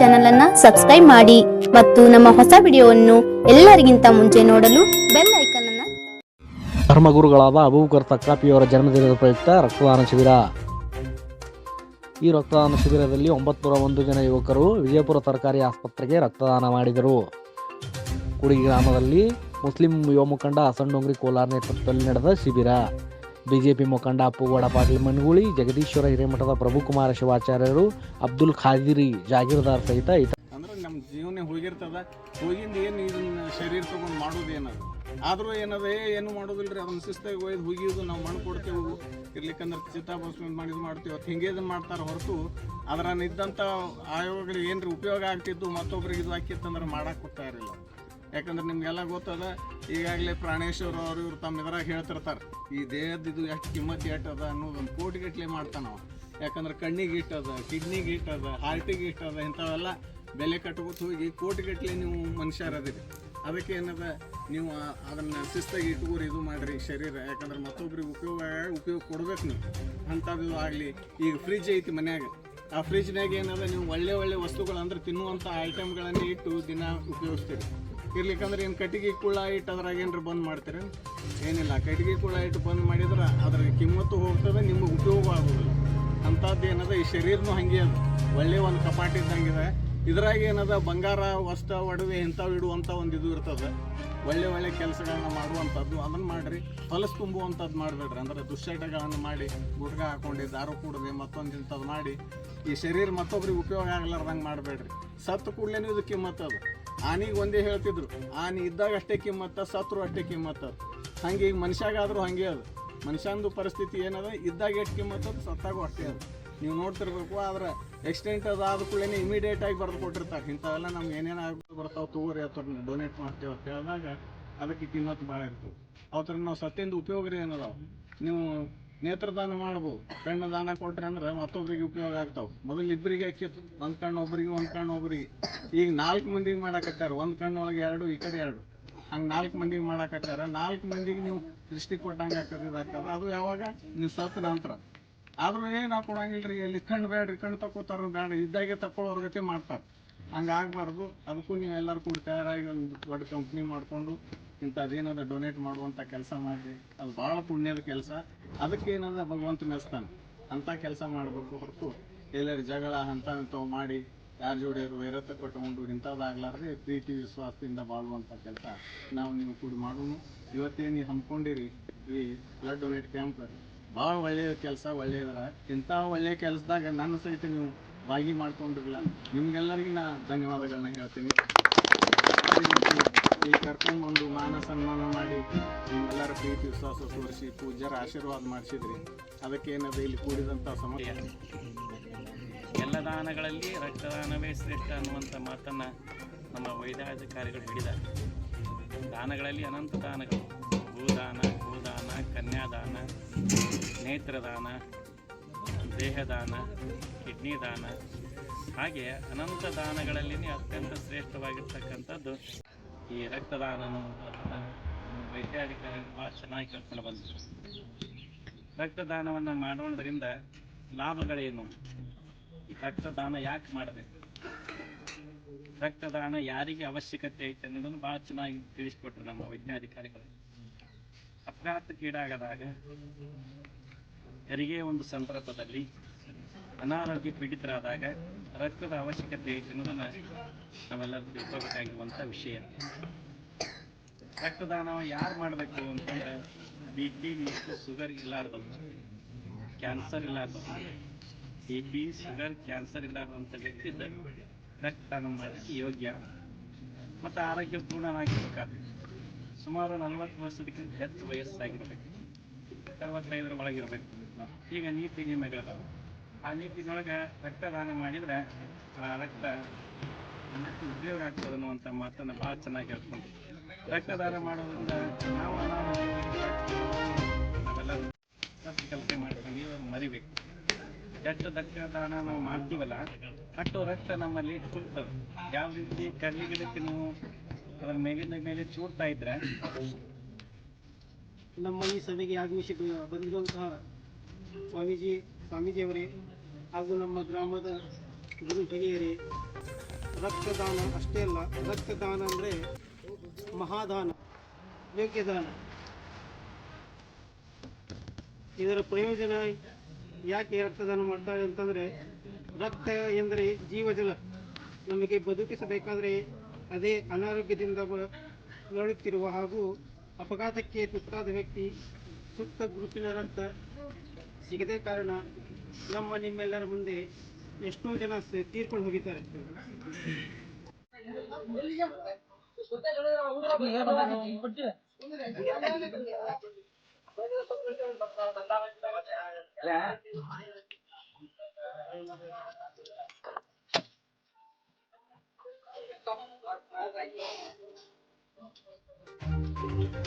Channel ಅನ್ನ subscribe ಮಾಡಿ ಮತ್ತು ನಮ್ಮ ಹೊಸ ವಿಡಿಯೋವನ್ನು ಎಲ್ಲರಿಗಿಂತ ಮುಂಚೆ ನೋಡಲು ಬೆಲ್ ಐಕನ್ ಅನ್ನ ಧರ್ಮಗುರುಗಳಾದ ಅಬೂಬಕರ್ ತಕ್ಕಾಪಿಯವರ ಜನ್ಮದಿನದ ಪ್ರಯುಕ್ತ ರಕ್ತದಾನ ಶಿಬಿರ. ಈ ರಕ್ತದಾನ ಶಿಬಿರದಲ್ಲಿ ಒಂಬತ್ತು ಒಂದು ಜನ ಯುವಕರು ವಿಜಯಪುರ ಸರ್ಕಾರಿ ಆಸ್ಪತ್ರೆಗೆ ರಕ್ತದಾನ ಮಾಡಿದರು. ಕುಡಿ ಗ್ರಾಮದಲ್ಲಿ ಮುಸ್ಲಿಂ ಯುವ ಮುಖಂಡ ಹಸನ್ ಡೊಂಗ್ರಿ ಕೋಲಾರ ನೇತೃತ್ವದಲ್ಲಿ ನಡೆದ ಶಿಬಿರ. ಬಿಜೆಪಿ ಮುಖಂಡ ಅಪ್ಪುಗೌಡ ಪಾಟೀಲ್ ಮನಗೂಳಿ, ಜಗದೀಶ್ವರ ಹಿರೇಮಠದ ಪ್ರಭುಕುಮಾರ ಶಿವಾಚಾರ್ಯರು, ಅಬ್ದುಲ್ ಖಾದಿರಿ ಜಾಗೀರ್ದಾರ್ ಸಹಿತ ಅಂದ್ರೆ ನಮ್ಮ ಜೀವನ ಹೋಗಿರ್ತದ. ಹೋಗಿಂದ ಏನು ಇದನ್ನ ಶರೀರ ತಗೊಂಡು ಮಾಡೋದು ಆದರೂ ಏನದ ಏನು ಮಾಡೋದಿಲ್ರಿ, ಅದನ್ನ ಶಿಸ್ತಾಗಿ ಒಯ್ದು ಹುಗಿಯೋದು, ನಾವು ಮಣ್ಣು ಕೊಡ್ತೇವೆ ಇರ್ಲಿಕ್ಕಂದ್ರೆ ಚಿತಾಭಸ್ಮ ಮಾಡಿದ್ ಮಾಡ್ತೀವಿ ಅದು ಹಿಂಗೆ ಇದನ್ನ ಮಾಡ್ತಾರೆ ಹೊರತು ಅದರ ಇದ್ದಂಥ ಆಯೋಗಗಳಿಗೆ ಏನ್ರಿ ಉಪಯೋಗ ಆಗ್ತಿದ್ದು ಮತ್ತೊಬ್ರಿಗೆ ಇದು ಹಾಕಿತ್ತಂದ್ರೆ ಮಾಡಕ್ಕೆ ಕೊಡ್ತಾ ಇರಲಿಲ್ಲ ಯಾಕಂದ್ರೆ ನಿಮ್ಗೆಲ್ಲ ಗೊತ್ತದ, ಈಗಾಗಲೇ ಪ್ರಾಣೇಶ್ವರ ಅವರು ಇವ್ರು ತಮ್ಮ ಇದ್ರಾಗ ಹೇಳ್ತಿರ್ತಾರೆ, ಈ ದೇಹದ ಇದು ಎಷ್ಟು ಕಿಮ್ಮತ್ತು ಎಷ್ಟು ಅದ ಅನ್ನೋದು ಒಂದು ಕೋಟಿಗಟ್ಲೆ ಮಾಡ್ತಾನವ ಯಾಕಂದ್ರೆ ಕಣ್ಣಿಗೆ ಇಟ್ಟದ ಕಿಡ್ನಿಗೆ ಇಟ್ಟದ ಹಾರ್ಟಿಗೆ ಇಟ್ಟದ ಇಂಥವೆಲ್ಲ ಬೆಲೆ ಕಟ್ಕೋತ ಹೋಗಿ ಕೋಟಿಗಟ್ಟಲೆ ನೀವು ಮನುಷ್ಯರದಿರಿ ಅದಕ್ಕೆ ಏನದ, ನೀವು ಅದನ್ನು ಶಿಸ್ತಾಗಿ ಇಟ್ಕೋರಿ ಇದು ಮಾಡ್ರಿ ಶರೀರ. ಯಾಕಂದ್ರೆ ಮತ್ತೊಬ್ರಿಗೆ ಉಪಯೋಗ ಉಪಯೋಗ ಕೊಡ್ಬೇಕು ನೀವು. ಅಂಥದ್ದು ಆಗಲಿ, ಈಗ ಫ್ರಿಜ್ ಐತಿ ಮನ್ಯಾಗ. ಆ ಫ್ರಿಜ್ನಾಗ ಏನದ, ನೀವು ಒಳ್ಳೆ ಒಳ್ಳೆ ವಸ್ತುಗಳು ಅಂದ್ರೆ ತಿನ್ನುವಂಥ ಐಟಮ್ಗಳನ್ನೇ ಇಟ್ಟು ದಿನ ಉಪಯೋಗಿಸ್ತೀರಿ. ಇರ್ಲಿಕ್ಕಂದ್ರೆ ಏನು ಕಟ್ಟಿಗೆ ಕುಳ್ಳ ಇಟ್ಟು ಅದ್ರಾಗ ಏನ್ರ ಬಂದ್ ಮಾಡ್ತೀರ? ಏನಿಲ್ಲ, ಕಟ್ಟಿಗೆ ಕುಳ್ಳ ಇಟ್ಟು ಬಂದ್ ಮಾಡಿದ್ರೆ ಅದ್ರ ಕಿಮ್ಮತ್ತು ಹೋಗ್ತದೆ, ನಿಮ್ಗೆ ಉಪಯೋಗ ಆಗೋದಿಲ್ಲ. ಅಂಥದ್ದು ಏನದ, ಈ ಶರೀರನೂ ಹಂಗೆ ಅದು. ಒಳ್ಳೆ ಒಂದು ಕಪಾಟಿ ಇದ್ದಂಗಿದೆ. ಇದ್ರಾಗ ಏನದ, ಬಂಗಾರ, ವಸ್ತ, ಒಡವೆ ಇಂಥವು ಇಡುವಂಥ ಒಂದು ಇದು ಇರ್ತದೆ. ಒಳ್ಳೆ ಒಳ್ಳೆ ಕೆಲಸಗಳನ್ನ ಮಾಡುವಂಥದ್ದು ಅದನ್ನು ಮಾಡಿರಿ. ಹೊಲಸು ತುಂಬುವಂಥದ್ದು ಮಾಡಬೇಡ್ರಿ. ಅಂದ್ರೆ ದುಶ್ಚಟಗಳನ್ನು ಮಾಡಿ ಗುಡ್ಗ ಹಾಕೊಂಡು, ದಾರು ಕೂಡದೆ, ಮತ್ತೊಂದು ಇಂಥದ್ದು ಮಾಡಿ, ಈ ಶರೀರ ಮತ್ತೊಬ್ರಿಗೆ ಉಪಯೋಗ ಆಗ್ಲಾರ್ದಂಗೆ ಮಾಡಬೇಡ್ರಿ. ಸತ್ತು ಕೂಡಲೇ ಇದು ಕಿಮ್ಮತ್ತು ಅದು. ಆನಿಗೆ ಒಂದೇ ಹೇಳ್ತಿದ್ರು. ಆನಿ ಇದ್ದಾಗ ಅಷ್ಟೇ ಕಿಮ್ಮತ್ತ, ಸತ್ರು ಅಷ್ಟೇ ಕಿಮ್ಮತ್ತ. ಹಂಗೆ ಈಗ ಮನುಷ್ಯಾಗಾದ್ರೂ ಹಂಗೆ ಅದು. ಮನುಷ್ಯಂದು ಪರಿಸ್ಥಿತಿ ಏನದ? ಇದ್ದಾಗ ಎಷ್ಟು ಕಿಮ್ಮತ್ತದ ಸತ್ತಾಗೂ ಅಷ್ಟೇ ಅದು. ನೀವು ನೋಡ್ತಿರ್ಬೇಕು, ಆದ್ರೆ ಎಕ್ಸ್ಟೆಂಟ್ ಅದು ಆದ ಕೂಡಲೇ ಇಮಿಡಿಯೇಟ್ ಆಗಿ ಬರೆದು ಕೊಟ್ಟಿರ್ತಾರೆ. ಇಂಥವೆಲ್ಲ ನಮ್ಗೆ ಏನೇನು ಆಗ ಬರ್ತಾವೆ ತಗೋರಿ ಅಥವಾ ಡೊನೇಟ್ ಮಾಡ್ತೇವೆ ಅಂತ ಹೇಳಿದಾಗ ಅದಕ್ಕೆ ಕಿಮ್ಮತ್ತು ಭಾಳ ಇರ್ತದೆ. ಅವತ್ತರ ನಾವು ಸತ್ಯಂದು ಉಪಯೋಗ ರೀ ಏನದಾವ? ನೀವು ನೇತ್ರದಾನ ಮಾಡ್ಬೋದು. ಕಣ್ಣು ದಾನ ಕೊಟ್ರೆ ಅಂದ್ರೆ ಮತ್ತೊಬ್ಬರಿಗೆ ಉಪಯೋಗ ಆಗ್ತಾವೆ. ಮೊದಲು ಇಬ್ಬರಿಗೆ ಹಾಕಿತ್ತು ಒಂದು ಕಣ್ಣು ಒಬ್ಬರಿಗೆ ಒಂದು ಕಣ್ಣು ಒಬ್ಬರಿಗೆ ಈಗ ನಾಲ್ಕು ಮಂದಿಗೆ ಮಾಡಕತ್ತಾರ ಒಂದು ಕಣ್ಣೊಳಗೆ ಎರಡು, ಈ ಕಡೆ ಎರಡು. ಹಂಗೆ ನಾಲ್ಕು ಮಂದಿಗೆ ಮಾಡಕತ್ತಾರ ನಾಲ್ಕು ಮಂದಿಗೆ ನೀವು ದೃಷ್ಟಿ ಕೊಟ್ಟಂಗೆ ಆಗ್ತದೆ ಅದು ಯಾವಾಗ? ನೀವು ಸತ್ತ ನಂತರ. ಆದ್ರೂ ಏನು ನಾವು ಕೊಡಂಗಿಲ್ರಿ, ಎಲ್ಲಿ ಕಣ್ಣು ಬೇಡ್ರಿ ಕಣ್ಣು ತಗೋತಾರ ಬೇಡ ಇದ್ದಾಗೆ ತಕೊಳ್ಳೋರ್ ಗತಿ ಮಾಡ್ತಾರೆ. ಹಂಗೆ ಆಗಬಾರ್ದು. ಅದಕ್ಕೂ ನೀವು ಎಲ್ಲರೂ ಕೂಡ ತಯಾರಾಗಿ ಒಂದು ದೊಡ್ಡ ಕಂಪ್ನಿ ಮಾಡಿಕೊಂಡು ಇಂಥದ್ದೇನಾದ್ರು ಡೊನೇಟ್ ಮಾಡುವಂಥ ಕೆಲಸ ಮಾಡಿ, ಅದು ಭಾಳ ಪುಣ್ಯದ ಕೆಲಸ. ಅದಕ್ಕೆ ಏನದ ಭಗವಂತ ಮೆಚ್ತಾನೆ. ಅಂಥ ಕೆಲಸ ಮಾಡಬೇಕು ಹೊರತು ಎಲ್ಲರ ಜಗಳ ಅಂತ ಇಂಥವು ಮಾಡಿ, ಯಾರ ಜೋಡಿ ವೈರತ್ವ ಕೊಟ್ಟುಕೊಂಡು ಇಂಥದ್ದಾಗಲಾರ್ದೆ ಪ್ರೀತಿ, ವಿಶ್ವಾಸದಿಂದ ಬಾಳುವಂಥ ಕೆಲಸ ನಾವು ನೀವು ಕೂಡ ಮಾಡೋಣ ಇವತ್ತೇ ನೀವು ಹಮ್ಮಿಕೊಂಡಿರಿ ಈ ಬ್ಲಡ್ ಡೊನೇಟ್ ಕ್ಯಾಂಪ್ ಭಾಳ ಒಳ್ಳೆಯ ಕೆಲಸ, ಒಳ್ಳೆಯದರ. ಇಂಥ ಒಳ್ಳೆಯ ಕೆಲಸದಾಗ ನನ್ನ ಸಹಿತ ನೀವು ಭಾಗಿ ಮಾಡ್ಕೊಂಡಿರಲಿಲ್ಲ ನಿಮ್ಗೆಲ್ಲರಿಗೂ ನಾ ಧನ್ಯವಾದಗಳನ್ನ ಹೇಳ್ತೀನಿ. ಅದೇ ಕರ್ಕೊಂಡು ಈ ಕರ್ಕೊಂಡ್ಬಂದು ಮಾನ ಸನ್ಮಾನ ಮಾಡಿ ಎಲ್ಲರ ಪ್ರೀತಿ ವಿಶ್ವಾಸ ತೋರಿಸಿ ಪೂಜ್ಯರ ಆಶೀರ್ವಾದ ಮಾಡಿಸಿದ್ರಿ. ಅದಕ್ಕೇನದು ಇಲ್ಲಿ ಕೂಡಿದಂಥ ಸಮಯ ಎಲ್ಲ ದಾನಗಳಲ್ಲಿ ರಕ್ತದಾನವೇ ಶ್ರೇಷ್ಠ ಅನ್ನುವಂಥ ಮಾತನ್ನು ನಮ್ಮ ವೈದ್ಯಾಧಿಕಾರಿಗಳು ಹೇಳಿದ್ದಾರೆ. ದಾನಗಳಲ್ಲಿ ಅನಂತ ದಾನಗಳು. ಭೂದಾನ ಗೋದಾನ ಕನ್ಯಾದಾನ, ನೇತ್ರದಾನ, ದೇಹದಾನ, ಕಿಡ್ನಿ ದಾನ. ಹಾಗೆ ಅನಂತ ದಾನಗಳಲ್ಲಿ ಅತ್ಯಂತ ಶ್ರೇಷ್ಠವಾಗಿರ್ತಕ್ಕಂಥದ್ದು ಈ ರಕ್ತದಾನ ವೈಜ್ಞಾನಿಕ ಭಾಳ ಚೆನ್ನಾಗಿ ಕರ್ಕೊಂಡು ಬಂದರು ರಕ್ತದಾನವನ್ನು ಮಾಡೋದ್ರಿಂದ ಲಾಭಗಳೇನು? ರಕ್ತದಾನ ಯಾಕೆ ಮಾಡಬೇಕು? ರಕ್ತದಾನ ಯಾರಿಗೆ ಅವಶ್ಯಕತೆ ಐತೆ ಅನ್ನೋದನ್ನು ಭಾಳ ಚೆನ್ನಾಗಿ ತಿಳಿಸ್ಕೊಟ್ರು ನಮ್ಮ ವೈಜ್ಞಾಧಿಕಾರಿಗಳು ಅಪಘಾತಕ್ಕೀಡಾಗದಾಗ, ಹೆರಿಗೆ ಒಂದು ಸಂದರ್ಭದಲ್ಲಿ ಅನಾರೋಗ್ಯ ಪೀಡಿತರಾದಾಗ ರಕ್ತದ ಅವಶ್ಯಕತೆ ಐತೆ ಅನ್ನೋದನ್ನು ನಾವೆಲ್ಲರೂ ತಿಳ್ಕೋಬೇಕಾಗಿರುವಂಥ ವಿಷಯ. ರಕ್ತದಾನ ಯಾರು ಮಾಡಬೇಕು ಅಂತಂದ್ರೆ ಬಿ ಪಿ ಶುಗರ್ ಇಲ್ಲಾರ್ದವ್ರು ಕ್ಯಾನ್ಸರ್ ಇಲ್ಲಾರ್ದವ್ರು ಬಿ ಪಿ ಶುಗರ್ ಕ್ಯಾನ್ಸರ್ ಇಲ್ಲಾರ್ದಂಥ ವ್ಯಕ್ತಿ ರಕ್ತದಾನ ಮಾಡಲಿಕ್ಕೆ ಯೋಗ್ಯ. ಮತ್ತು ಆರೋಗ್ಯ ಪೂರ್ಣನಾಗಿರ್ಬೇಕಾದ್ರೆ ಸುಮಾರು ನಲವತ್ತು ವರ್ಷದಕ್ಕಿಂತ ಹೆಚ್ಚು ವಯಸ್ಸಾಗಿರ್ಬೇಕು. ಅರವತ್ತೈದರ ಒಳಗಿರ್ಬೇಕು. ಈಗ ನೀತಿ ನಿಯಮಗಳಿದಾವೆ. ಆ ನಿಟ್ಟಿನೊಳಗೆ ರಕ್ತದಾನ ಮಾಡಿದ್ರೆ, ಆ ರಕ್ತ ಉದ್ಯೋಗ ಆಗ್ತದೆ ಅನ್ನುವಂಥ ಮಾತನ್ನು ಭಾಳ ಚೆನ್ನಾಗಿ ಹೇಳ್ಕೊಂಡು ರಕ್ತದಾನ ಮಾಡೋದ್ರಿಂದ ನಾವು ನಾವೆಲ್ಲ ಕೆಲಸ ಮಾಡ್ಕೊಂಡು ಇವಾಗ ಮರಿಬೇಕು. ಎಷ್ಟು ರಕ್ತದಾನ ನಾವು ಮಾಡ್ತೀವಲ್ಲ, ಅಷ್ಟು ರಕ್ತ ನಮ್ಮಲ್ಲಿ ಚೂಡ್ತದೆ ಯಾವ ರೀತಿ ಕಲ್ಲಿಗಿಡಕ್ಕೆ ನೀವು ಅದರ ಮೇಲಿಂದ ಮೇಲೆ ಚೂಡ್ತಾ ಇದ್ರೆ, ನಮ್ಮ ಈ ಸಭೆಗೆ ಆಗಮಿಸಿ ಬಂದಿರುವಂತಹ ಸ್ವಾಮೀಜಿ, ಸ್ವಾಮೀಜಿಯವರೇ ಹಾಗೂ ನಮ್ಮ ಗ್ರಾಮದ ಗುರು ಹಿರಿಯರಿ, ರಕ್ತದಾನ ಅಷ್ಟೇ ಅಲ್ಲ, ರಕ್ತದಾನ ಅಂದರೆ ಮಹಾದಾನ ಯೋಗ್ಯದಾನ ಇದರ ಪ್ರಯೋಜನ ಯಾಕೆ ರಕ್ತದಾನ ಮಾಡ್ತಾರೆ ಅಂತಂದರೆ, ರಕ್ತ ಎಂದರೆ ಜೀವಜಲ ನಮಗೆ ಬದುಕಿಸಬೇಕಾದರೆ ಅದೇ ಅನಾರೋಗ್ಯದಿಂದ ಬರುತ್ತಿರುವ ಹಾಗೂ ಅಪಘಾತಕ್ಕೆ ತುತ್ತಾದ ವ್ಯಕ್ತಿ ಸುತ್ತ ಗ್ರೂಪಿನ ರಕ್ತ ಸಿಗದೇ ಕಾರಣ ನಮ್ಮ ಮನೆ ಮೇಲರ ಮುಂದೆ ಎಷ್ಟೋ ಜನ ತೀರ್ಕೊಂಡು ಹೋಗಿದ್ದಾರೆ